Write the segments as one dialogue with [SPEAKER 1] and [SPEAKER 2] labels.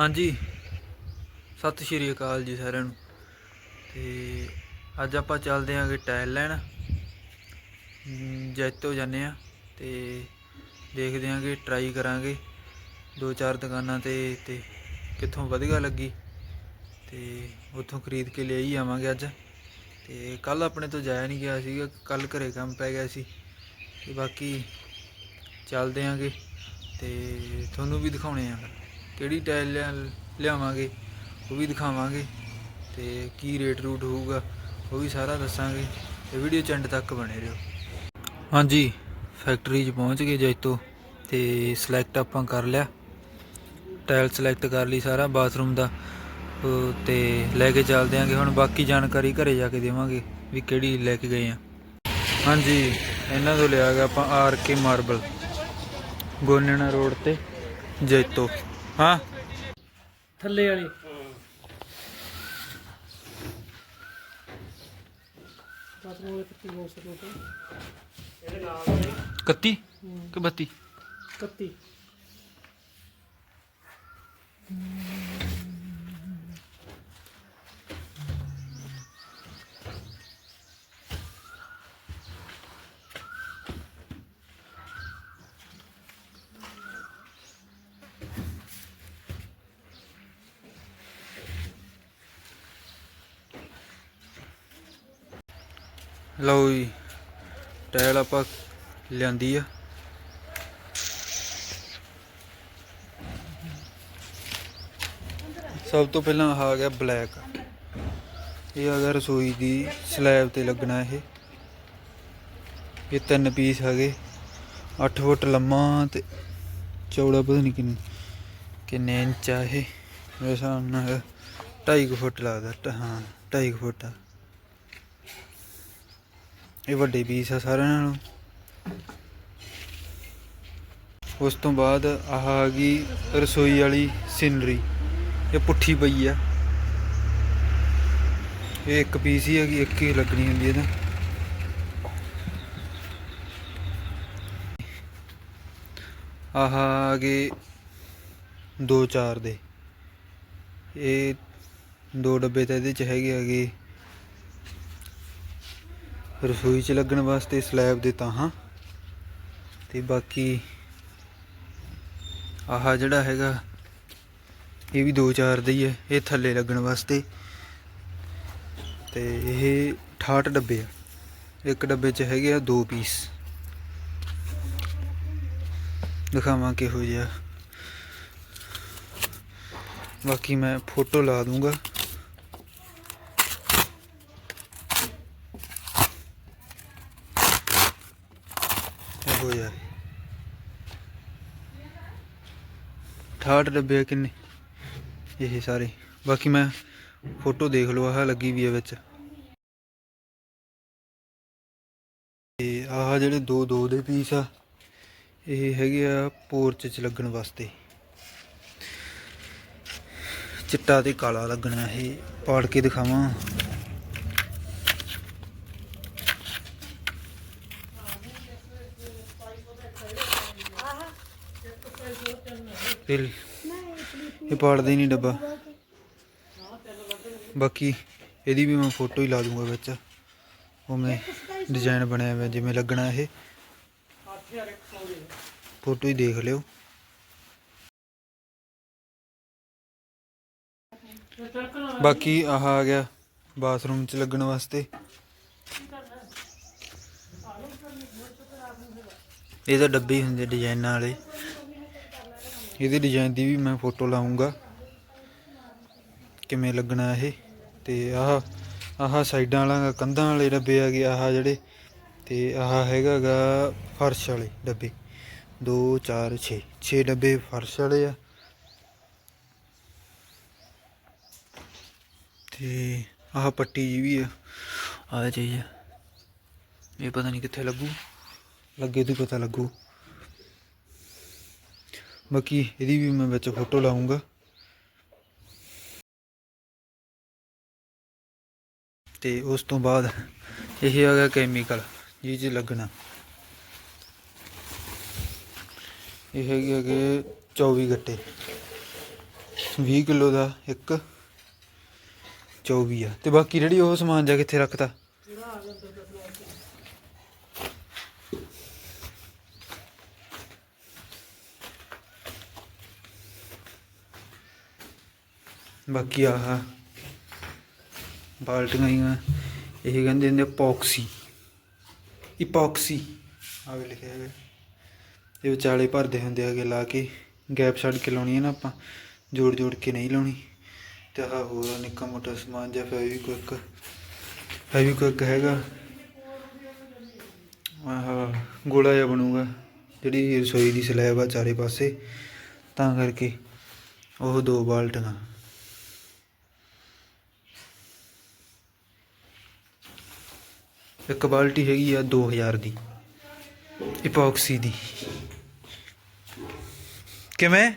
[SPEAKER 1] ਹਾਂਜੀ। ਸਤਿ ਸ਼੍ਰੀ ਅਕਾਲ ਜੀ ਸਾਰਿਆਂ ਨੂੰ। ਤੇ ਅੱਜ ਆਪਾਂ ਚੱਲਦੇ ਆਂਗੇ ਟਾਇਲ ਲੈਣ। ਅਮ, ਜੈਤੋ ਜਾਂਦੇ ਆ ਤੇ ਦੇਖਦੇ ਆਂਗੇ ਟਰਾਈ ਕਰਾਂਗੇ। ਦੋ ਚਾਰ ਦੁਕਾਨਾਂ ਤੇ ਤੇ ਕਿੱਥੋਂ ਵਧੀਆ ਲੱਗੀ। ਤੇ ਉੱਥੋਂ ਖਰੀਦ ਕੇ ਲੈ ਹੀ ਆਵਾਂਗੇ ਅੱਜ। ਤੇ ਕੱਲ ਆਪਣੇ ਤੋਂ ਜਾਇਆ ਨਹੀਂ ਗਿਆ ਸੀਗਾ ਕੱਲ ਘਰੇ ਕੰਮ ਪੈ ਗਿਆ ਸੀ। ਤੇ ਬਾਕੀ ਚੱਲਦੇ ਆਂਗੇ ਤੇ ਤੁਹਾਨੂੰ ਵੀ ਦਿਖਾਉਣੇ ਆ। ਕਿਹੜੀ ਟਾਇਲ ਲਿਆ- ਲਿਆਵਾਂਗੇ, ਉਹ ਵੀ ਦਿਖਾਵਾਂਗੇ ਤੇ ਕੀ ਰੇਟ ਰੂਟ ਹੋਊਗਾ, ਉਹ ਵੀ ਸਾਰਾ ਦੱਸਾਂਗੇ ਤੇ ਵੀਡੀਓ ਚੰਡ ਤੱਕ ਬਣੇ ਰਹੋ। ਹਾਂਜੀ, ਫੈਕਟਰੀ 'ਚ ਪਹੁੰਚ ਗਏ ਜੈਤੋ ਤੇ ਸਿਲੈਕਟ ਆਪਾਂ ਕਰ ਲਿਆ। ਟਾਇਲ ਸਿਲੈਕਟ ਕਰ ਲਈ ਸਾਰਾ ਬਾਥਰੂਮ ਦਾ ਉਹ ਤੇ ਲੈ ਕੇ ਚੱਲਦੇ ਆਂਗੇ, ਹੁਣ ਬਾਕੀ ਜਾਣਕਾਰੀ ਘਰੇ ਜਾ ਕੇ ਦੇਵਾਂਗੇ ਵੀ ਕਿਹੜੀ ਲੈ ਕੇ ਗਏ ਆ। ਹਾਂਜੀ, ਇਹਨਾਂ ਤੋਂ ਲਿਆ ਗਿਆ ਆਪਾਂ R K marble Goniana road ਤੇ ਜੈਤੋ। ਹਾਂ।
[SPEAKER 2] ਥੱਲੇ ਵਾਲੀ। ਬਾਥਰੂਮ ਵਾਲੇ ਪੱਤੀ
[SPEAKER 1] 31 ਕਿ 32
[SPEAKER 2] ਕੱਤੀ।
[SPEAKER 1] ਲਓ ਜੀ, ਟਾਇਲ ਆਪਾਂ ਲਿਆਂਦੀ ਆ। ਸਭ ਤੋਂ ਪਹਿਲਾਂ ਆਹ ਆ ਗਿਆ ਬਲੈਕ। ਇਹ ਆ ਗਿਆ ਰਸੋਈ ਦੀ ਸਲੈਬ ਤੇ ਲੱਗਣਾ ਇਹ। ਇਹ ਤਿੰਨ ਪੀਸ ਹੈਗੇ 8 ਫੁੱਟ ਲੰਮਾ ਤੇ ਚੌੜਾ ਪਤਾ ਨਹੀਂ ਕਿੰਨੇ ਕਿੰਨੇ ਇੰਚ ਆ ਇਹ। ਮੇਰੇ ਹਿਸਾਬ ਨਾਲ 2.5 ਫੁੱਟ ਲੱਗਦਾ ਟ- ਹਾਂ 2.5 ਫੁੱਟ ਆ। ਇਹ ਵੱਡੇ ਪੀਸ ਆ ਸਾਰਿਆਂ ਨਾਲੋਂ। ਉਸ ਤੋਂ ਬਾਅਦ ਆਹ ਆ ਗਈ ਰਸੋਈ ਵਾਲੀ ਸਿਨਰੀ। ਇਹ ਪੁੱਠੀ ਪਈ ਆ। ਇਹ ਇੱਕ ਪੀਸ ਹੀ ਹੈਗੀ, ਇੱਕ ਹੀ ਲੱਗਣੀ ਹੁੰਦੀ ਇਹਦਾ। ਆਹ ਆ ਗਏ ਦੋ ਚਾਰ ਦੇ। ਇਹ ਦੋ ਡੱਬੇ ਤਾਂ ਇਹਦੇ ਚ ਹੈਗੇ ਹੈਗੇ ਰਸੋਈ 'ਚ ਲੱਗਣ ਵਾਸਤੇ ਸਲੈਬ ਦੇ ਤਾਹਾਂ ਤੇ ਬਾਕੀ ਆਹ ਜਿਹੜਾ ਹੈਗਾ, ਇਹ ਵੀ 2-4 ਦਾ ਹੀ ਹੈ ਇਹ ਥੱਲੇ ਲੱਗਣ ਵਾਸਤੇ। ਤੇ ਇਹ 68 ਡੱਬੇ ਆ। ਇੱਕ ਡੱਬੇ 'ਚ ਹੈਗੇ ਆ ਦੋ ਪੀਸ। ਦਿਖਾਵਾਂ ਕਿਹੋ ਜਿਹਾ। ਬਾਕੀ ਮੈਂ ਫੋਟੋ ਲਾ ਦੂੰਗਾ। ਇਹੋ ਜਿਹਾ 68 ਡੱਬੇ ਕਿੰਨੇ? ਇਹ ਸਾਰੇ। ਬਾਕੀ ਮੈਂ ਫੋਟੋ ਦੇਖ ਲਓ, ਆਹ ਲੱਗੀ ਵੀ ਹੈ ਵਿੱਚ। ਤੇ ਆਹ ਜਿਹੜੇ ਦੋ ਦੋ ਦੇ ਪੀਸ ਆ, ਇਹ ਹੈਗੇ ਆ ਪੋਰਚ 'ਚ ਲੱਗਣ ਵਾਸਤੇ। ਚਿੱਟਾ ਤੇ ਕਾਲਾ ਲੱਗਣਾ, ਇਹ ਪਾੜ ਕੇ ਦਿਖਾਵਾਂ। ਫਿਰ ਇਹ ਪਾੜਦਾ ਹੀ ਨਹੀਂ ਡੱਬਾ। ਬਾਕੀ ਇਹਦੀ ਵੀ ਮੈਂ ਫੋਟੋ ਹੀ ਲਾ ਦੂੰਗਾ ਵਿੱਚ। ਉਹ ਮੈਂ ਡਿਜ਼ਾਈਨ ਬਣਿਆ ਹੋਇਆ, ਜਿਵੇਂ ਲੱਗਣਾ ਇਹ। ਫੋਟੋ ਹੀ ਦੇਖ ਲਿਓ। ਬਾਕੀ ਆਹ ਆ ਗਿਆ ਬਾਥਰੂਮ 'ਚ ਲੱਗਣ ਵਾਸਤੇ। ਇਹ ਤਾਂ ਡੱਬੇ ਹੀ ਹੁੰਦੇ ਡਿਜ਼ਾਈਨਾਂ ਵਾਲੇ। ਇਹਦੇ ਡਿਜ਼ਾਈਨ ਦੀ ਵੀ ਮੈਂ ਫੋਟੋ ਲਾਉਂਗਾ ਕਿਵੇਂ ਲੱਗਣਾ ਇਹ? ਤੇ ਆਹ ਆਹ ਸਾਈਡਾਂ ਵਾਲਾ ਕੰਧਾਂ ਵਾਲੇ ਡੱਬੇ ਆ ਗਏ, ਆਹ ਜਿਹੜੇ, ਤੇ ਆਹ ਹੈਗਾਗਾ ਫਰਸ਼ ਵਾਲੇ ਡੱਬੇ। 2 4 6 6 ਡੱਬੇ ਫਰਸ਼ ਵਾਲੇ ਆ। ਤੇ ਆਹ ਪੱਟੀ ਜੀ ਵੀ ਆ। ਆਹ ਚੀਜ਼ ਇਹ ਪਤਾ ਨਹੀਂ ਕਿੱਥੇ ਲੱਗੂ। ਲੱਗੇ ਤੋਂ ਪਤਾ ਲੱਗੂ। ਬਾਕੀ ਇਹਦੀ ਵੀ ਮੈਂ ਵਿੱਚ ਫੋਟੋ ਲਾਉਂਗਾ ਤੇ ਉਸ ਤੋਂ ਬਾਅਦ ਇਹ ਆ ਗਿਆ ਕੈਮੀਕਲ ਜੀ ਚ ਲੱਗਣਾ। ਇਹ ਹੈਗੇ ਹੈਗੇ 24 ਗੱਟੇ। 20 ਕਿਲੋ ਦਾ ਇੱਕ 24 ਆ। ਤੇ ਬਾਕੀ ਜਿਹੜੀ ਉਹ ਸਮਾਨ ਜਾ ਕਿੱਥੇ ਰੱਖਤਾ? ਬਾਕੀ ਆਹ ਬਾਲਟੀਆਂ ਹੀ ਇਹ ਕਹਿੰਦੇ ਹੁੰਦੇ ਪੌਕਸੀ ਇਪੌਕਸੀ ਆਵੇ ਲਿਖਿਆ ਹੈਗਾ ਇਹ ਵਿਚਾਲੇ ਭਰਦੇ ਹੁੰਦੇ ਹੈਗੇ ਲਾ ਕੇ। ਗੈਪ ਛੱਡ ਕੇ ਲਾਉਣੀ ਹੈ ਨਾ ਆਪਾਂ। ਜੋੜ ਜੋੜ ਕੇ ਨਹੀਂ ਲਾਉਣੀ। ਤੇ ਆਹ ਹੋਰ ਨਿੱਕਾ ਮੋਟਾ ਸਮਾਨ ਜਿਹਾ ਫੈਵੀਕਵਿਕ ਫੈਵੀਕਵਿਕ ਹੈਗਾ। ਆਹ ਗੋਲਾ ਜਿਹਾ ਬਣੂਗਾ। ਜਿਹੜੀ ਰਸੋਈ ਦੀ ਸਲੈਬ ਆ ਚਾਰੇ ਪਾਸੇ। ਤਾਂ ਕਰਕੇ ਉਹ ਦੋ ਬਾਲਟੀਆਂ। ਇੱਕ ਬਾਲਟੀ ਹੈਗੀ ਆ 2000 ਦੀ ਇਪੌਕਸੀ ਦੀ। ਕਿਵੇਂ?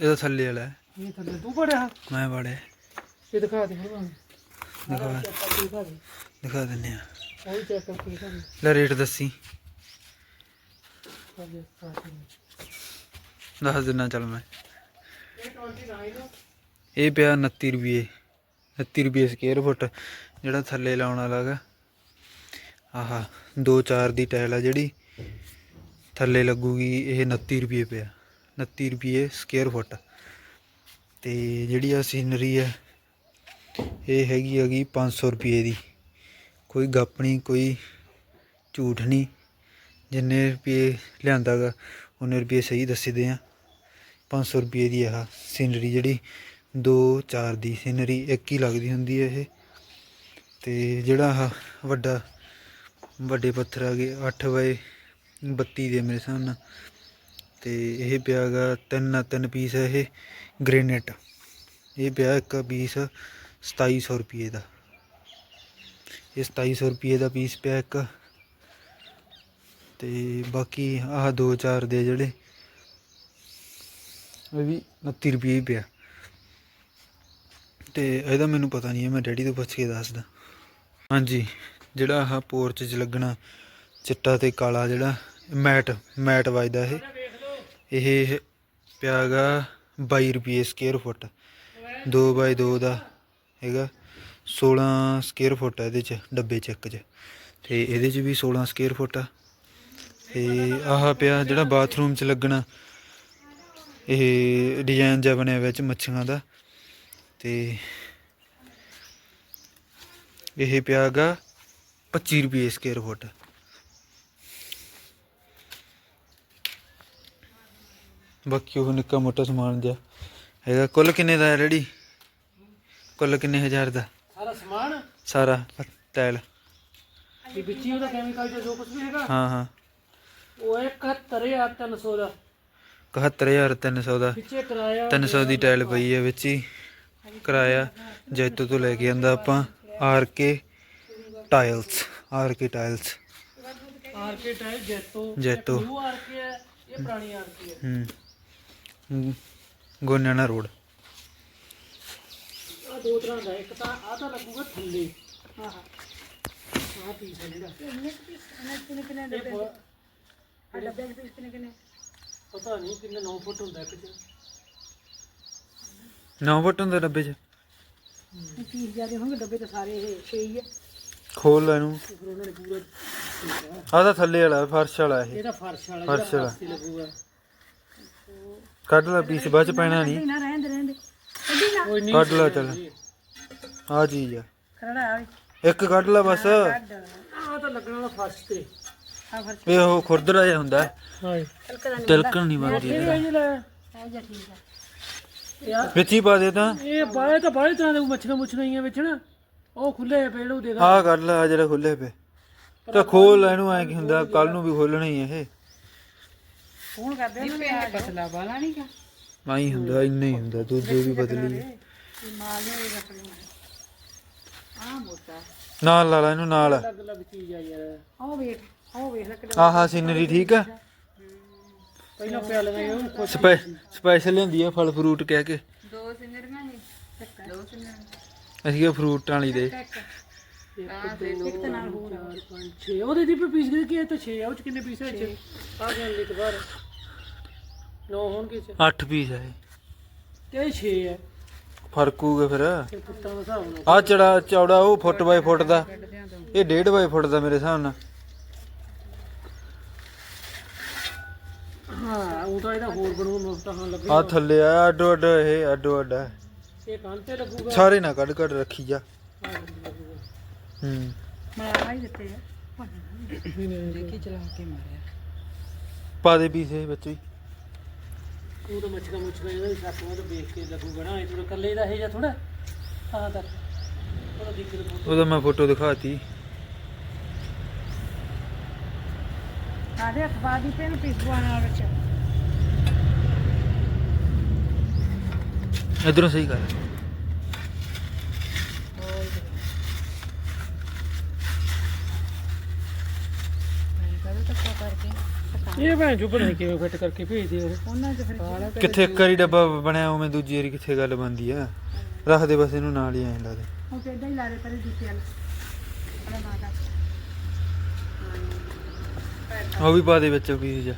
[SPEAKER 1] ਇਹਦਾ ਥੱਲੇ ਵਾਲਾ ਹੈ।
[SPEAKER 2] ਇਹ ਥੱਲੇ ਤੂੰ ਪੜਿਆ
[SPEAKER 1] ਮੈਂ ਬਾੜੇ
[SPEAKER 2] ਇਹ ਦਿਖਾ ਦੇ ਹੁਣ।
[SPEAKER 1] ਦਿਖਾ।
[SPEAKER 2] ਦਿਖਾ ਦੇ।
[SPEAKER 1] ਦਿਖਾ ਦਿੰਨੇ ਆ
[SPEAKER 2] ਉਹ ਵੀ ਚੈੱਕ ਕਰਕੇ ਦਿਖਾ ਦੇ।
[SPEAKER 1] ਲੈ ਰੇਟ ਦੱਸੀ।
[SPEAKER 2] ਦਿਖਾ ਦੇ।
[SPEAKER 1] ਦੱਸ ਦਿਨਾ ਚੱਲ ਮੈਂ।
[SPEAKER 2] ਇਹ 29
[SPEAKER 1] ਇਹ ਪਿਆ 29 ਰੁਪਏ 29 ਰੁਪਏ ਸਕੁਅਰ ਫੁੱਟ ਜਿਹੜਾ ਥੱਲੇ ਲਾਉਣ ਵਾਲਾ ਗਾ। ਆਹਾ 2-4 ਦੀ ਟਾਇਲ ਆ ਜਿਹੜੀ ਥੱਲੇ ਲੱਗੂਗੀ ਇਹ 29 ਰੁਪਏ ਪਿਆ। 29 ਰੁਪਏ ਸਕੁਅਰ ਫੁੱਟ ਤੇ ਜਿਹੜੀ ਆ ਸੀਨਰੀ ਹੈ ਇਹ ਹੈਗੀ ਹੈਗੀ 500 ਰੁਪਏ ਦੀ। ਕੋਈ ਗੱਪ ਨਹੀਂ ਕੋਈ ਝੂਠ ਨਹੀਂ ਜਿੰਨੇ ਰੁਪਏ ਲਿਆਂਦਾ ਗਾ ਉਹਨੇ ਰੁਪਏ ਸਹੀ ਦੱਸਦੇ ਆ। 500 ਰੁਪਏ ਦੀ ਆਹ ਸੀਨਰੀ ਜਿਹੜੀ 2-4 ਦੀ ਸੀਨਰੀ, ਇੱਕ ਹੀ ਲੱਗਦੀ ਹੁੰਦੀ ਹੈ ਇਹ। ਤੇ ਜਿਹੜਾ ਆਹ ਵੱਡਾ, ਵੱਡੇ ਪੱਥਰ ਆ ਗਏ 8 ਬਾਏ 32 ਦੇ ਮੇਰੇ ਹਿਸਾਬ ਨਾਲ। ਤੇ ਇਹ ਪਿਆ ਗਾ ਤਿੰਨ ਤਿੰਨ ਪੀਸ ਹੈ ਇਹ ਗ੍ਰੇਨਾਈਟ ਇਹ ਪਿਆ ਇੱਕ ਪੀਸ 2700 ਰੁਪਏ ਦਾ। ਇਹ 2700 ਰੁਪਏ ਦਾ ਪੀਸ ਪਿਆ ਇੱਕ। ਤੇ ਬਾਕੀ ਆਹ 2-4 ਦੇ ਜਿਹੜੇ ਇਹ ਵੀ 29 ਰੁਪਏ ਹੀ ਪਿਆ। ਤੇ ਇਹਦਾ ਮੈਨੂੰ ਪਤਾ ਨਹੀਂ ਹੈ, ਮੈਂ ਡੈਡੀ ਤੋਂ ਪੁੱਛ ਕੇ ਦੱਸਦਾ। ਹਾਂਜੀ, ਜਿਹੜਾ ਆਹ ਪੋਰਚ 'ਚ ਲੱਗਣਾ ਚਿੱਟਾ ਤੇ ਕਾਲਾ ਜਿਹੜਾ, ਮੈਟ ਮੈਟ ਵਜਦਾ ਇਹ। ਇਹ ਪਿਆਗਾ 22 ਰੁਪਏ ਸਕੁਅਰ ਫੁੱਟ 2 ਬਾਈ 2 ਦਾ ਹੈਗਾ 16 ਸਕੁਅਰ ਫੁੱਟ ਆ ਇਹਦੇ 'ਚ, ਡੱਬੇ 'ਚ ਇੱਕ 'ਚ। ਤੇ ਇਹਦੇ 'ਚ ਵੀ 16 ਸਕੁਅਰ ਫੁੱਟ ਆ। ਤੇ ਆਹ ਪਿਆ ਜਿਹੜਾ ਬਾਥਰੂਮ 'ਚ ਲੱਗਣਾ ਇਹ ਡਿਜ਼ਾਈਨ ਜਿਹਾ ਬਣਿਆ ਵਿੱਚ ਮੱਛੀਆਂ ਦਾ। ਤੇ ਇਹ ਪਿਆਗਾ 25 ਰੁਪਏ ਸਕੁਅਰ ਫੁੱਟ ਬਾਕੀ ਉਹ ਨਿੱਕਾ ਮੋਟਾ ਸਮਾਨ ਜਿਹਾ। ਹੈਗਾ ਕੁੱਲ ਕਿੰਨੇ ਦਾ ਹੈ ਰੈਡੀ? ਕੁੱਲ ਕਿੰਨੇ ਹਜ਼ਾਰ ਦਾ?
[SPEAKER 2] ਸਾਰਾ ਸਮਾਨ?
[SPEAKER 1] ਸਾਰਾ ਟਾਇਲ
[SPEAKER 2] ਇਹ ਵਿੱਚ ਹੀ ਉਹਦਾ ਕੈਮੀਕਲ ਜੋ ਕੁਝ ਵੀ ਹੈਗਾ?
[SPEAKER 1] ਹਾਂ ਹਾਂ।
[SPEAKER 2] ਉਹ 71300 ਦਾ।
[SPEAKER 1] 71300 ਦਾ
[SPEAKER 2] ਵਿੱਚੇ ਕਿਰਾਇਆ
[SPEAKER 1] 300 ਦੀ ਟਾਇਲ ਪਈ ਹੈ ਵਿੱਚ ਹੀ। ਕਿਰਾਇਆ ਜੈਤੋ ਤੋਂ ਲੈ ਕੇ ਆਂਦਾ ਆਪਾਂ R K tiles R K tiles.
[SPEAKER 2] RK tile Jaito.
[SPEAKER 1] Jaito.
[SPEAKER 2] New ਹੈ ਇਹ ਪੁਰਾਣੀ ਆਰਕੇ ਹੈ।
[SPEAKER 1] ਹੂੰ। ਗੋਨਿਆਣਾ ਰੋਡ।
[SPEAKER 2] ਆ ਦੋ ਤਰ੍ਹਾਂ ਦਾ ਇੱਕ ਤਾਂ ਆ ਤਾਂ ਲੱਗੂਗਾ ਥੱਲੇ। ਆਹ ਆਹ ਪੀਸ ਹੈ ਜਿਹੜਾ। ਇਹ ਬ- ਪਤਾ ਨਹੀਂ ਕਿੰਨੇ 9 ਫੁੱਟ ਹੁੰਦਾ ਇੱਕ ਚ।
[SPEAKER 1] 9 ਫੁੱਟ ਹੁੰਦਾ ਡੱਬੇ 'ਚ?
[SPEAKER 2] ਪੀਸ ਜਿਆਦੇ ਹੋਣਗੇ ਡੱਬੇ ਤਾਂ ਸਾਰੇ ਇਹ 6 ਹੀ ਆ।
[SPEAKER 1] ਖੋਲ ਲੈ ਇਹਨੂੰ।
[SPEAKER 2] ਤੇ ਫਿਰ ਉਹਨਾਂ ਨੇ ਪੂਰਾ
[SPEAKER 1] ਆਹ ਤਾਂ ਥੱਲੇ ਵਾਲਾ ਫਰਸ਼ ਵਾਲਾ ਇਹ।
[SPEAKER 2] ਇਹਦਾ ਫਰਸ਼ ਵਾਲਾ
[SPEAKER 1] ਫਰਸ਼
[SPEAKER 2] ਲੱਗੂਗਾ।
[SPEAKER 1] ਕੱਢ ਲੈ ਪੀਸ ਬਾਅਦ ਚ ਪੈਣਾ ਨਹੀਂ।
[SPEAKER 3] ਨਾ
[SPEAKER 2] ਕੋਈ
[SPEAKER 1] ਕੱਢ ਲੈ ਚੱਲ। ਆ ਚੀਜ਼ ਆ।
[SPEAKER 3] ਖੜਾ ਆ।
[SPEAKER 1] ਇੱਕ ਕੱਢ ਲੈ ਬਸ।
[SPEAKER 2] ਆਹ ਤਾਂ ਲੱਗਣ ਵਾਲਾ ਫਰਸ਼ ਤੇ।
[SPEAKER 3] ਆ
[SPEAKER 1] ਇਹ ਉਹ ਖੁਰਦਰਾ ਜਿਹਾ ਹੁੰਦਾ। ਹੈ।
[SPEAKER 2] ਹਾਂ
[SPEAKER 1] ਤਿਲਕਣ ਨਹੀਂ ਬਣਦੀ ਇਹਦਾ।
[SPEAKER 2] ਇਹ ਜਿਹੜਾ
[SPEAKER 3] ਹੈ। ਜਾ ਠੀਕ ਆ।
[SPEAKER 2] ਯਾਰ
[SPEAKER 1] ਵਿੱਚ ਹੀ ਪਾ ਦੇ ਤਾਂ।
[SPEAKER 2] ਇਹ ਬਾਲੇ ਤਾਂ ਬਾਲੇ ਤਰ੍ਹਾਂ ਦੇ ਮੱਛੀਆਂ ਮੁੱਛੀਆਂ ਹੀ ਆ ਵਿੱਚ ਨਾ। ਉਹ ਖੁੱਲੇ ਪੇੜ ਉਹ ਦੇ ਦਾ
[SPEAKER 1] ਆਹ ਕੱਢ ਲੈ ਆ ਜਿਹੜੇ ਖੁੱਲੇ ਪਏ। ਤਾਂ ਖੋਲ ਲੈ ਇਹਨੂੰ ਐ ਕੀ ਹੁੰਦਾ ਕੱਲ ਨੂੰ ਵੀ ਖੋਲਣਾ ਹੀ ਇਹ।
[SPEAKER 3] ਫੋਨ ਕਰਦੇ ਨੇ ਪਤਲਾ ਵਾਲਾ ਨਹੀਂ ਕਾ
[SPEAKER 1] ਆਈ ਹੁੰਦਾ ਇੰਨਾ ਹੀ ਹੁੰਦਾ ਦੂਜੇ ਵੀ ਬਦਲੀ ਹੈ।
[SPEAKER 3] ਮਾਲ ਨੇ ਰੱਖਣੀ ਆ ਮੋਟਾ।
[SPEAKER 1] ਨਾਲ ਲਾ ਲੈ ਇਹਨੂੰ ਨਾਲ।
[SPEAKER 2] ਅਲੱਗ ਅਲੱਗ ਚੀਜ਼ ਆ ਯਾਰ।
[SPEAKER 3] ਉਹ ਵੇਖ। ਉਹ ਵੇਖ ਲੈ ਕਿੱਡਾ
[SPEAKER 1] ਆਹਾ ਸੀਨਰੀ ਠੀਕ ਆ?
[SPEAKER 2] ਪਹਿਲਾਂ ਪਿਆ ਲਗਾ ਉਹ ਖੁਸ਼
[SPEAKER 1] ਸਪੈ ਸਪੈਸ਼ਲ ਲੈਂਦੀ ਆ ਫਲ ਫਰੂਟ ਕਹਿ ਕੇ।
[SPEAKER 3] ਦੋ ਸਿੰਗਰੀਆਂ ਨੇ ਦੋ ਸਿੰਗਰ
[SPEAKER 1] ਅਸੀਂ ਕਿਹਾ ਫਰੂਟਾਂ ਵਾਲੀ ਦੇ।
[SPEAKER 2] ਇੱਕ ਤਾਂ ਨਾਲ ਹੋਰ 4 5 6 ਉਹਦੇ ਦੀ ਪੀਸ ਕੀ ਹੈ ਤਾਂ 6 ਆ। ਉਹ ਚ ਕਿੰਨੇ ਪੀਸ ਹੈ ਚ? ਆ ਗਏ ਲਿਖ ਬਾਹਰ। 9 ਹੋਣਗੇ ਚ।
[SPEAKER 1] 8 ਪੀਸ ਹੈ
[SPEAKER 2] ਤੇ 6 ਹੈ
[SPEAKER 1] ਫ਼ਰਕ ਹੋਊਗਾ ਫਿਰ।
[SPEAKER 2] ਤੇ ਪੁੱਤਾਂ ਦਾ ਹਿਸਾਬ ਨਾਲ।
[SPEAKER 1] ਆ ਚੜਾ ਚੌੜਾ ਉਹ ਫੁੱਟ ਬਾਈ ਫੁੱਟ ਦਾ। ਇਹ 1.5 ਬਾਈ ਫੁੱਟ ਦਾ ਮੇਰੇ ਹਿਸਾਬ ਨਾਲ।
[SPEAKER 2] ਹਾਂ ਉਹ ਤਾਂ ਇਹਦਾ ਹੋਰ ਬਣੂ ਮੁਫਤਾ ਹਾਂ ਲੱਗੇ
[SPEAKER 1] ਆ ਥੱਲੇ ਆ ਅੱਡੋ ਅੱਡ ਇਹ ਅੱਡੋ ਅੱਡ
[SPEAKER 2] ਇਹ ਕੰਨ ਤੇ ਲੱਗੂਗਾ?
[SPEAKER 1] ਸਾਰੇ ਨਾ ਕੱਢ ਕੱਢ ਰੱਖੀ ਜਾ ਹੂੰ
[SPEAKER 3] ਮਲਾ ਹੀ। ਦਿੱਤੇ ਆ। ਦੇਖੀ ਚਲਾ ਕੇ ਮਾਰਿਆ।
[SPEAKER 1] ਪਾ ਦੇ ਪੀਸੇ ਵਿੱਚ ਵੀ।
[SPEAKER 2] ਉਹ ਤਾਂ ਮੱਛਗਾ ਮੁੱਛਗਾ ਇਹਦਾ ਵੀ ਸੱਪ ਉਹ ਤਾਂ ਵੇਖ ਕੇ ਲੱਗੂਗਾ ਨਾ ਇਹ ਥੋੜਾ ਕੱਲੇ ਦਾ ਇਹ ਜਾਂ ਥੋੜਾ ਤਾਂ ਤੱਕ ਉਹਦਾ ਦਿੱਕਤ ਬਹੁਤ
[SPEAKER 1] ਉਹਦਾ ਮੈਂ ਫੋਟੋ ਦਿਖਾਤੀ।
[SPEAKER 3] ਵਿੱਚ
[SPEAKER 1] ਇਧਰੋਂ ਸਹੀ ਕਰ।
[SPEAKER 3] ਕਦੇ
[SPEAKER 2] ਇਹ ਭੈਣ ਚੁੱਪ ਨਹੀਂ ਕਿਵੇਂ ਫਿੱਟ ਕਰਕੇ ਭੇਜਦੇ ਉਹ।
[SPEAKER 3] ਉਹਨਾਂ ਚ ਫਿਰ
[SPEAKER 1] ਕਿੱਥੇ ਇੱਕ ਵਾਰੀ ਡੱਬਾ ਬਣਿਆ ਉਵੇਂ ਦੂਜੀ ਵਾਰੀ ਕਿੱਥੇ ਗੱਲ ਬਣਦੀ ਆ। ਰੱਖ ਦੇ ਬਸ ਇਹਨੂੰ ਨਾਲ ਹੀ ਐਂ ਲਾ ਦੇ।
[SPEAKER 3] ਉਹ ਤੇ ਇਦਾਂ ਹੀ ਲਾ ਦੇ ਪਰੇ ਦੂਜੇ ਵਾਲ ਅਰੇ ਮਾਤਾ
[SPEAKER 1] ਉਹ ਵੀ ਪਾ ਦੇ ਵਿੱਚ ਪੀਸ ਜਾ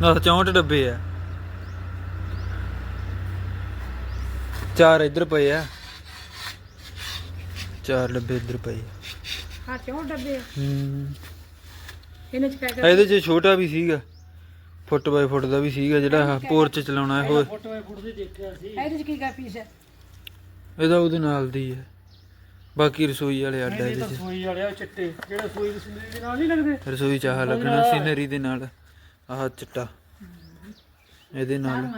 [SPEAKER 1] ਨਾ 64 ਡੱਬੇ ਆ। ਚਾਰ ਇੱਧਰ ਪਏ ਆ। ਚਾਰ ਡੱਬੇ ਇੱਧਰ ਪਏ ਆ।
[SPEAKER 3] ਹਾਂ ਕਿਉਂ ਡੱਬੇ
[SPEAKER 1] ਹੂੰ।
[SPEAKER 3] ਇਹਨੇ ਚ ਕਹਿ
[SPEAKER 1] ਇਹਦੇ 'ਚ ਛੋਟਾ ਵੀ ਸੀਗਾ। ਫੁੱਟ ਬਾਈ ਫੁੱਟ ਦਾ ਵੀ ਸੀਗਾ ਜਿਹੜਾ ਪੋਰਚ ਚਲਾਉਣਾ ਹੈ ਹੋਰ
[SPEAKER 2] ਫੋਟੋ ਇਹ ਫੋਟੋ ਦੇਖਿਆ ਸੀ।
[SPEAKER 3] ਇਹਦੇ ਚ ਕੀ ਕਾ ਪੀਸ ਹੈ
[SPEAKER 1] ਇਹਦਾ ਉਹਦੇ ਨਾਲ ਦੀ ਹੈ। ਬਾਕੀ ਰਸੋਈ ਵਾਲੇ ਅੱਡ ਆ
[SPEAKER 2] ਇਹ
[SPEAKER 1] ਇਹਦੇ
[SPEAKER 2] ਤਾਂ
[SPEAKER 1] 'ਚ।
[SPEAKER 2] ਸੂਈ ਵਾਲੇ ਆ ਚਿੱਟੇ। ਜਿਹੜਾ ਸੂਈ ਦੀ ਸਿੰਦਰੀ ਦੇ ਨਾਲ ਨਹੀਂ ਲੱਗਦੇ?
[SPEAKER 1] ਰਸੋਈ ਚਾਹ ਲੱਗਣਾ ਸੀਨਰੀ ਦੇ ਨਾਲ। ਆਹ ਚਿੱਟਾ। ਇਹਦੇ ਨਾਲ।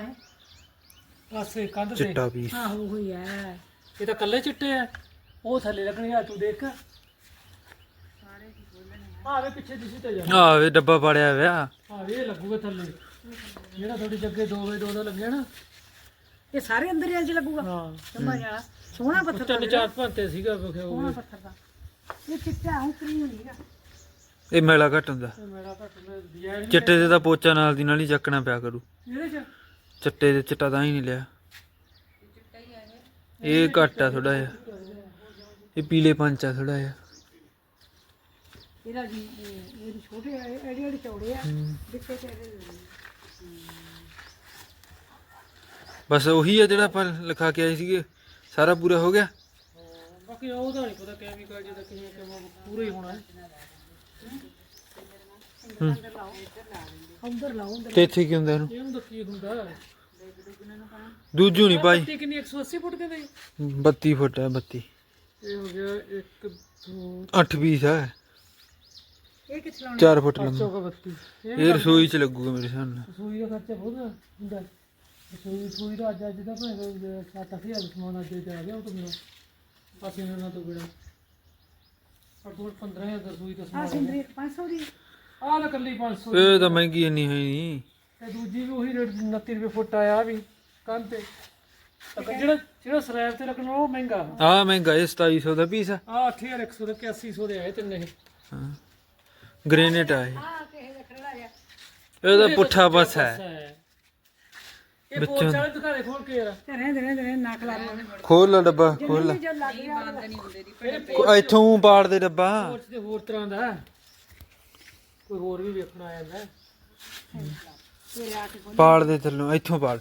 [SPEAKER 2] ਪਾਸੇ ਕੰਧ ਤੇ।
[SPEAKER 1] ਚਿੱਟਾ ਪੀਸ
[SPEAKER 3] ਹਾਂ ਉਹ ਹੀ ਹੈ।
[SPEAKER 2] ਇਹ ਤਾਂ ਕੱਲੇ ਚਿੱਟੇ ਆ। ਉਹ ਥੱਲੇ ਲੱਗਣੇ ਆ ਤੂੰ ਦੇਖ। ਆ ਵੇ ਪਿੱਛੇ ਦਿਸੀ ਤੇ ਜਾ
[SPEAKER 1] ਆਹ ਵੇ ਡੱਬਾ ਪਾੜਿਆ ਹੋਇਆ।
[SPEAKER 2] ਆ ਵੇ ਇਹ ਲੱਗੂਗਾ ਥੱਲੇ। ਜਿਹੜਾ ਤੁਹਾਡੀ ਜੱਗੇ 2 ਵੇ 2 ਦਾ ਲੱਗਿਆ ਨਾ
[SPEAKER 3] ਇਹ ਸਾਰੇ ਅੰਦਰ ਹੀ ਚ ਲੱਗੂਗਾ।
[SPEAKER 2] ਹਾਂ।
[SPEAKER 3] ਸੋਹਣਾ ਪੱਥਰ ਦਾ।
[SPEAKER 2] ਤਿੰਨ ਚਾਰ ਭਾਂਤੇ ਸੀਗਾ ਵਿਖਿਆ ਉਹ
[SPEAKER 3] ਸੋਹਣਾ ਪੱਥਰ ਦਾ। ਇਹ ਚਿੱਟਾ ਹੁਣ ਕਰੀਮ ਨਹੀਂ ਹੈਗਾ
[SPEAKER 1] ਇਹ ਮੈਲਾ ਘੱਟ ਹੁੰਦਾ।
[SPEAKER 2] ਮੇਰਾ ਘੱਟ ਮੈਂ ਡਿਜ਼ਾਈਨ
[SPEAKER 1] ਚਿੱਟੇ ਦੇ ਤਾਂ ਪੋਚਾ ਨਾਲ ਦੀ ਨਾਲ ਹੀ ਚੱਕਣਾ ਪਿਆ ਕਰੂ।
[SPEAKER 2] ਇਹਦੇ ਚ?
[SPEAKER 1] ਚਿੱਟੇ ਦੇ ਚਿੱਟਾ ਤਾਂ ਹੀ ਨਹੀਂ ਲਿਆ। ਇਹ ਘੱਟ ਆ ਥੋੜਾ ਜਿਹਾ। ਇਹ ਪੀਲੇ ਪੰਚ ਆ ਥੋੜਾ ਜਿਹਾ।
[SPEAKER 3] ਇਹਦਾ ਜੀ ਇਹ ਇਹਦੇ ਛੋਟੇ ਆ ਇਹ ਐਡੇ ਐਡੇ ਚੌੜੇ ਆ। ਦਿੱਤੇ ਤੇ ਇਹਦੇ
[SPEAKER 1] ਬਸ ਉਹੀ ਆ ਜਿਹੜਾ ਆਪਾਂ ਲਿਖਾ ਕੇ ਆਏ ਸੀਗੇ ਸਾਰਾ ਪੂਰਾ ਹੋ ਗਿਆ?
[SPEAKER 2] ਬਾਕੀ ਉਹਦਾ ਨਹੀਂ ਪਤਾ ਕੈਮੀਕਲ ਜਿਹਦਾ ਕਿਵੇਂ ਕਿਵੇਂ ਪੂਰਾ ਹੀ ਹੋਣਾ ਹੈ।
[SPEAKER 3] ਅੰਦਰ ਲਾਓ ਅੰਦਰ
[SPEAKER 1] ਤੇ ਇੱਥੇ ਕੀ ਹੁੰਦਾ ਇਹਨੂੰ?
[SPEAKER 2] ਇਹਨੂੰ ਤਾਂ ਕੀ ਹੁੰਦਾ?
[SPEAKER 1] ਦੂਜੂ ਨਹੀਂ ਪਾਈ
[SPEAKER 2] ਤੇ ਕਿੰਨੀ 180 ਫੁੱਟ ਦੇ
[SPEAKER 1] 32 ਫੁੱਟ ਹੈ 32
[SPEAKER 2] ਇਹ ਹੋ ਗਿਆ 1 2
[SPEAKER 1] 8 ਪੀਸ ਹੈ।
[SPEAKER 3] ਇਹ ਕਿੱਥੇ ਲਾਉਣਾ?
[SPEAKER 1] 4 ਫੁੱਟ ਲੰਮਾ
[SPEAKER 2] 132
[SPEAKER 1] ਇਹ ਰਸੋਈ 'ਚ ਲੱਗੂਗਾ ਮੇਰੇ ਨਾਲ।
[SPEAKER 2] ਰਸੋਈ ਦਾ ਖਰਚਾ ਬਹੁਤ ਹੁੰਦਾ। ਰਸੋਈ ਰਸੋਈ ਦਾ ਅੱਜ ਅੱਜ ਦਾ ਭਾਵੇਂ 7-8000 ਸਮਾਨ ਅੱਜ ਤੇ ਆ ਗਿਆ ਉਹ ਤਾਂ ਮੈਨੂੰ ਬਾਕੀ ਇਹਨਾਂ ਤੋਂ ਬਿੜਾ ਪਰ ਕੋਲ 15000 ਦਾ ਰਸੋਈ ਦਾ
[SPEAKER 3] ਆ
[SPEAKER 2] ਸਮਾਨ
[SPEAKER 3] ਸਿੰਦਰੀ 500 ਦੀ
[SPEAKER 2] ਆਹ ਨਾ ਕੱਲੀ 500
[SPEAKER 1] ਇਹ ਤਾਂ ਮਹਿੰਗੀ ਇੰਨੀ ਹੈ ਨਹੀਂ।
[SPEAKER 2] ਤੇ ਦੂਜੀ ਵੀ ਉਹੀ ਰੇਟ 29 ਰੁਪਏ ਫੁੱਟ ਆਇਆ ਆਹ ਵੀ ਕੰਨ ਤੇ। ਤਾਂ ਜਿਹੜਾ ਜਿਹੜਾ ਸਲੈਬ ਤੇ ਲੱਗਣਾ ਉਹ ਮਹਿੰਗਾ।
[SPEAKER 1] ਆ ਮਹਿੰਗਾ ਇਹ 2700 ਦਾ ਪੀਸ ਆ।
[SPEAKER 2] ਆ 8100 ਦੇ 8100 ਦੇ ਆਏ ਤਿੰਨੇ ਇਹ।
[SPEAKER 1] ਹਾਂ। ਗ੍ਰੇਨੇਟ ਆ ਇਹ।
[SPEAKER 3] ਆ ਕਿਸੇ ਦਾ ਖੜਾ ਆ।
[SPEAKER 1] ਇਹਦਾ ਪੁੱਠਾ ਬਸ ਹੈ।
[SPEAKER 2] ਹੈ ਇਹ ਪੋਚ ਵਾਲੇ ਦਿਖਾ ਦੇ ਖੋਲ ਕੇ ਯਾਰ।
[SPEAKER 3] ਰਹਿੰਦੇ ਰਹਿੰਦੇ ਰਹਿੰਦੇ
[SPEAKER 1] ਖੋਲ ਲੈ ਡੱਬਾ ਖੋਲ ਲੈ।
[SPEAKER 3] ਜਦ ਲੱਗ ਗਿਆ
[SPEAKER 1] ਕੋ- ਇੱਥੋਂ ਪਾੜ ਦੇ ਡੱਬਾ।
[SPEAKER 2] ਪੋਚ ਤੇ ਹੋਰ ਤਰ੍ਹਾਂ ਦਾ ਹੈ। ਕੋਈ ਹੋਰ ਵੀ ਵੇਖਣਾ ਆ ਜਾਂਦਾ ਹੈ।
[SPEAKER 3] ਫਿਰ ਆ ਕੇ
[SPEAKER 1] ਪਾੜ ਦੇ ਥੱਲੋਂ ਇੱਥੋਂ ਪਾੜ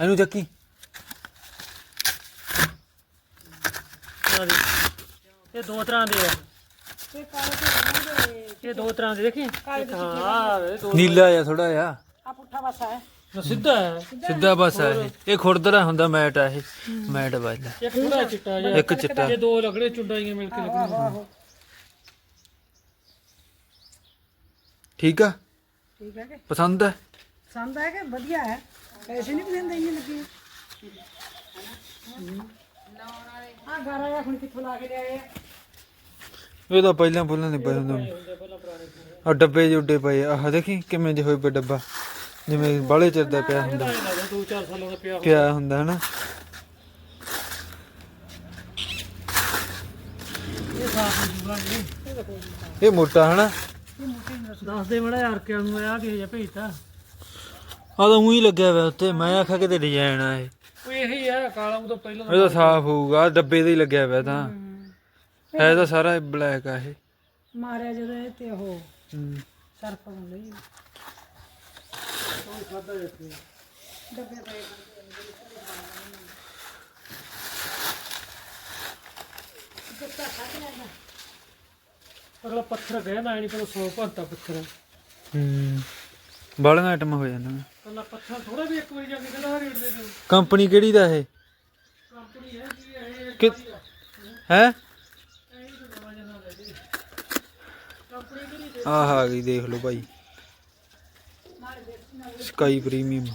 [SPEAKER 1] ਇਹਨੂੰ ਚੱਕੀ।
[SPEAKER 2] ਆਹ ਦੇਖ। ਇਹ ਦੋ ਤਰ੍ਹਾਂ ਦੇ ਆ। ਇਹ ਦੋ ਤਰ੍ਹਾਂ ਦੇ ਦੇਖੀ ਹਾਂ ਦੋ
[SPEAKER 1] ਨੀਲਾ ਜਿਹਾ ਥੋੜਾ ਜਿਹਾ।
[SPEAKER 3] ਆ ਪੁੱਠਾ ਪਾਸਾ ਹੈ।
[SPEAKER 2] ਨਾ ਸਿੱਧਾ ਹੈ।
[SPEAKER 1] ਸਿੱਧਾ ਬਸ ਆ ਇਹ ਇਹ ਖੁਰਦਰਾ ਹੁੰਦਾ ਮੈਟ ਆ ਇਹ। ਮੈਟ ਵੱਜਦਾ।
[SPEAKER 2] ਇੱਕ ਥੋੜਾ ਚਿੱਟਾ ਜਿਹਾ।
[SPEAKER 1] ਇੱਕ ਚਿੱਟਾ।
[SPEAKER 2] ਇਹ ਦੋ ਲੱਗੜੇ ਚੁੰਡਾਈਆਂ ਮਿਲ ਕੇ ਲੱਗਣੀਆਂ
[SPEAKER 1] ਠੀਕ ਆ?
[SPEAKER 3] ਠੀਕ ਹੈ ਕਿ
[SPEAKER 1] ਪਸੰਦ ਹੈ
[SPEAKER 3] ਪਸੰਦ ਹੈ ਕਿ ਵਧੀਆ ਹੈ। ਪੈਸੇ ਨਹੀਂ ਪਸੰਦ ਇੰਨੇ ਲੱਗੇ। ਆ ਗਾਰਾ ਜਿਹਾ ਹੁਣ ਕਿੱਥੋਂ ਲਾ ਕੇ ਲਿਆਏ ਆ?
[SPEAKER 1] ਇਹ ਤਾਂ ਪਹਿਲਾਂ ਪਹਿਲਾਂ ਦੇ ਪਏ ਹੁੰਦੇ ਆ ਡੱਬੇ ਜਿਹੇ ਉੱਡੇ ਪਏ ਆਹ ਦੇਖੀ ਕਿਵੇਂ ਜਿਹੇ ਹੋਏ ਪਏ ਡੱਬਾ। ਜਿਵੇਂ ਬਾਲੇ ਚਿਰ ਦਾ ਪਿਆ ਹੁੰਦਾ।
[SPEAKER 2] ਦੋ ਚਾਰ ਸਾਲਾਂ ਦਾ ਪਿਆ
[SPEAKER 1] ਪਿਆ ਹੁੰਦਾ ਹਨਾ?
[SPEAKER 2] ਇਹ ਨਹੀਂ
[SPEAKER 1] ਮੋਟਾ ਹਨਾ?
[SPEAKER 2] ਦੱਸ ਦੇ ਮੜਾ ਯਾਰ ਕਿਆ ਨੂੰ ਆ ਕਿਹੋ ਜਿਹਾ ਭੇਜਤਾ
[SPEAKER 1] ਆ। ਤਾਂ ਉਹੀ ਲੱਗਿਆ ਹੋਇਆ ਉੱਤੇ ਮੈਂ ਆਖਿਆ ਕਿਤੇ ਡਿਜ਼ਾਈਨ ਆ ਇਹ।
[SPEAKER 2] ਉਹ ਇਹੀ ਆ ਕਾਲਾ ਉਹ ਤੋਂ ਪਹਿਲਾਂ
[SPEAKER 1] ਇਹ ਤਾਂ ਸਾਫ਼ ਹੋਊਗਾ। ਡੱਬੇ ਤੇ ਹੀ ਲੱਗਿਆ ਹੋਇਆ ਤਾਂ। ਹੈ ਤਾਂ ਸਾਰਾ ਬਲੈਕ ਆ ਇਹ।
[SPEAKER 3] ਮਾਰਿਆ ਜਦੋਂ ਇਹ ਤੇ ਉਹ
[SPEAKER 1] ਹੂੰ।
[SPEAKER 3] ਸਰਪ ਨੂੰ ਲਈ ਡੱਬੇ ਪਏ
[SPEAKER 2] ਅਗਲਾ ਪੱਥਰ ਗਿਆ ਨਾ ਨਹੀਂ ਪਰ 100 ਭੰਤਾ ਪੱਥਰ।
[SPEAKER 1] ਹੂੰ। ਬਾਲੀਆਂ ਆਈਟਮ ਹੋ ਜਾਂਦੀਆਂ
[SPEAKER 2] ਕੱਲਾ ਪੱਥਰ ਥੋੜਾ ਵੀ ਇੱਕ ਵਾਰੀ ਜਾ ਕੇ ਕਹਿੰਦਾ ਰੇਟ ਦੇ ਦਿਓ।
[SPEAKER 1] ਕੰਪਨੀ ਕਿਹੜੀ ਦਾ ਇਹ?
[SPEAKER 2] ਕੰਪਨੀ ਹੈ ਜੀ ਇਹ
[SPEAKER 1] ਕਿ ਹੈ? ਆਹ ਆ ਗਈ ਦੇਖ ਲਓ ਭਾਈ। ਸਕਾਈ ਪ੍ਰੀਮੀਅਮ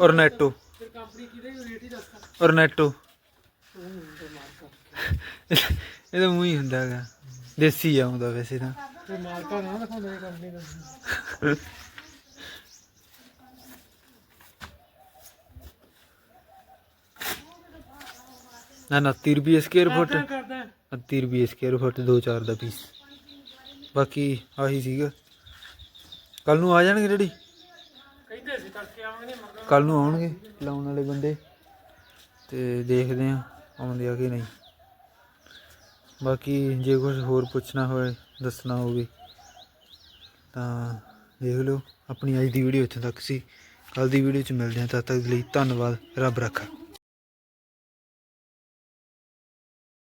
[SPEAKER 1] ਔਰਨੈਟੋ ਔਰਨੈਟੋ ਇਹ ਤਾਂ ਮੂੰਹ ਹੁੰਦਾ ਹੈਗਾ। ਦੇਸੀ ਆਉਂਦਾ ਵੈਸੇ ਤਾਂ।
[SPEAKER 2] ਨਾ ਦਿਖਾਉਂਦੇ ਨੇ ਕੰਪਨੀ ਦਾ
[SPEAKER 1] ਨਾ ਨਾ 30 ਰੁਪਏ ਸਕੁਅਰ ਫੁੱਟ।
[SPEAKER 2] ਕਿਆ ਕਰਦਾ?
[SPEAKER 1] 30 ਰੁਪਏ ਸਕੁਅਰ ਫੁੱਟ 2-4 ਦਾ ਪੀਸ ਬਾਕੀ ਆਹੀ ਸੀਗਾ। ਕੱਲ ਨੂੰ ਆ ਜਾਣਗੇ ਡੈਡੀ?
[SPEAKER 2] ਕਹਿੰਦੇ ਸੀ ਤੜਕੇ ਆਵਾਂਗੇ ਮਗਰ
[SPEAKER 1] ਕੱਲ ਨੂੰ ਆਉਣਗੇ ਲਾਉਣ ਵਾਲੇ ਬੰਦੇ। ਤੇ ਦੇਖਦੇ ਆ ਆਉਂਦੇ ਆ ਕਿ ਨਹੀਂ। ਬਾਕੀ ਜੇ ਕੁਝ ਹੋਰ ਪੁੱਛਣਾ ਹੋਵੇ ਦੱਸਣਾ ਹੋਵੇ ਤਾਂ ਦੇਖ ਲਓ। ਆਪਣੀ ਅੱਜ ਦੀ ਵੀਡੀਓ ਇੱਥੇ ਤੱਕ ਸੀ। ਕੱਲ ਦੀ ਵੀਡੀਓ ਚ ਮਿਲਦੇ ਹਾਂ। ਤਦ ਤੱਕ ਲਈ ਧੰਨਵਾਦ। ਰੱਬ ਰੱਖਾ।